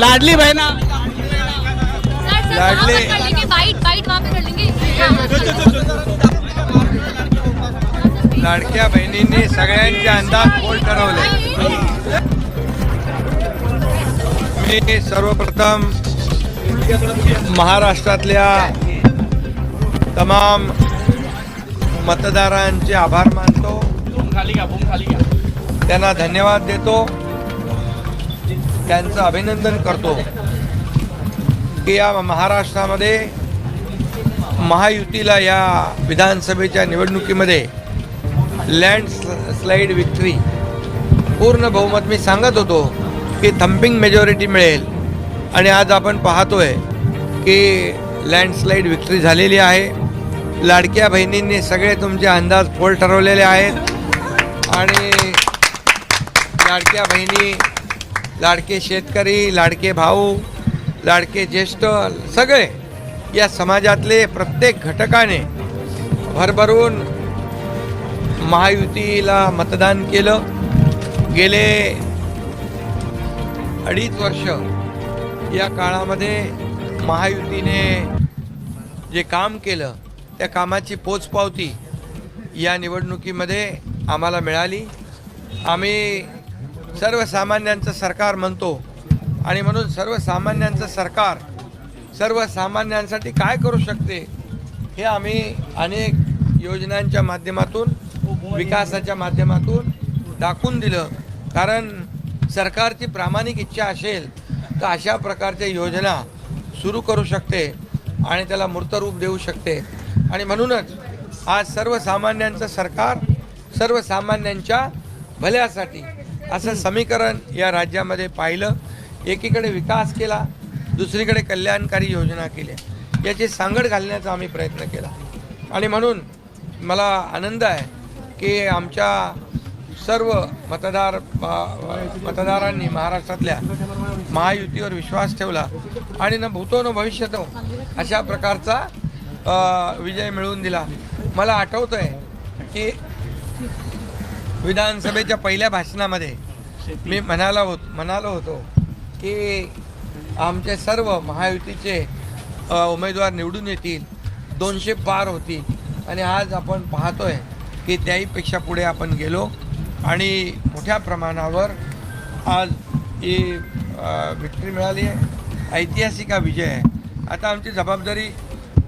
लाडली बहना लाडले। लाडले कर लेंगे बाइट बाइट वहाँ पे कर लेंगे लाडक्या बहिणींनी सगळ्यांचे अंदाज पोल ठरवले मी सर्वप्रथम महाराष्ट्रातल्या तमाम मतदारांचे आभार मानतो त्यांना धन्यवाद देतो त्यांचं अभिनंदन करतो. की या महाराष्ट्रामध्ये महायुतीला या विधानसभेच्या निवडणुकीमध्ये लँड स्लाईड विक्ट्री. पूर्ण बहुमत मी सांगत होतो की थम्पिंग मेजॉरिटी मिळेल. आणि आज आपण पाहतोय की लँडस्लाईड विक्ट्री झालेली आहे. लाडक्या बहिणींनी सगळे तुमचे अंदाज फोल ठरवलेले आहेत. आणि लाडक्या बहिणी लाडके शेतकरी लाडके भाऊ लाडके ज्येष्ठ सगळे या समाजातले प्रत्येक घटकाने भरभरून महायुतीला मतदान केलं. गेले अडीच वर्ष या काळामध्ये महायुतीने जे काम केलं त्या कामाची पोचपावती या निवडणुकीमध्ये आम्हाला मिळाली. आम्ही सर्वसामान्यांचं सरकार म्हणतो. आणि म्हणून सर्वसामान्यांचं सरकार सर्वसामान्यांसाठी काय करू शकते? हे आम्ही अनेक योजनांच्या माध्यमातून विकासाच्या माध्यमातून दाखवून दिलं. कारण सरकारची प्रामाणिक इच्छा असेल तर अशा प्रकारच्या योजना सुरू करू शकते आणि त्याला मूर्तरूप देऊ शकते. आणि म्हणूनच आज सर्वसामान्यांचं सरकार सर्वसामान्यांच्या भल्यासाठी असं समीकरण या राज्यामध्ये पाहिलं एकीकडे विकास केला दुसरीकडे कल्याणकारी योजना केल्या. याची सांगड घालण्याचा आम्ही प्रयत्न केला. आणि म्हणून मला आनंद आहे की आमच्या सर्व मतदार मतदारांनी महाराष्ट्रातल्या महायुतीवर विश्वास ठेवला आणि न भूतो न भविष्यतो अशा प्रकारचा विजय मिळवून दिला. मला आठवतं आहे की विधानसभेच्या पहिल्या भाषणामध्ये मी म्हणाला होत म्हणालो होतो की आमचे सर्व महायुतीचे उमेदवार निवडून येतील दोनशे पार होतील. आणि आज आपण पाहतोय की त्याहीपेक्षा पुढे आपण गेलो आणि मोठ्या प्रमाणावर आज ही विक्ट्री मिळाली आहे. ऐतिहासिक हा विजय आहे. आता आमची जबाबदारी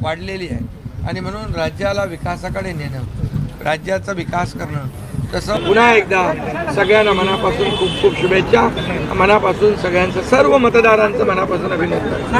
वाढलेली आहे. आणि म्हणून राज्याला विकासाकडे नेणं राज्याचा विकास करणं तसं पुन्हा एकदा सगळ्यांना मनापासून खूप खूप शुभेच्छा. मनापासून सगळ्यांचं सर्व मतदारांचं मनापासून अभिनंदन.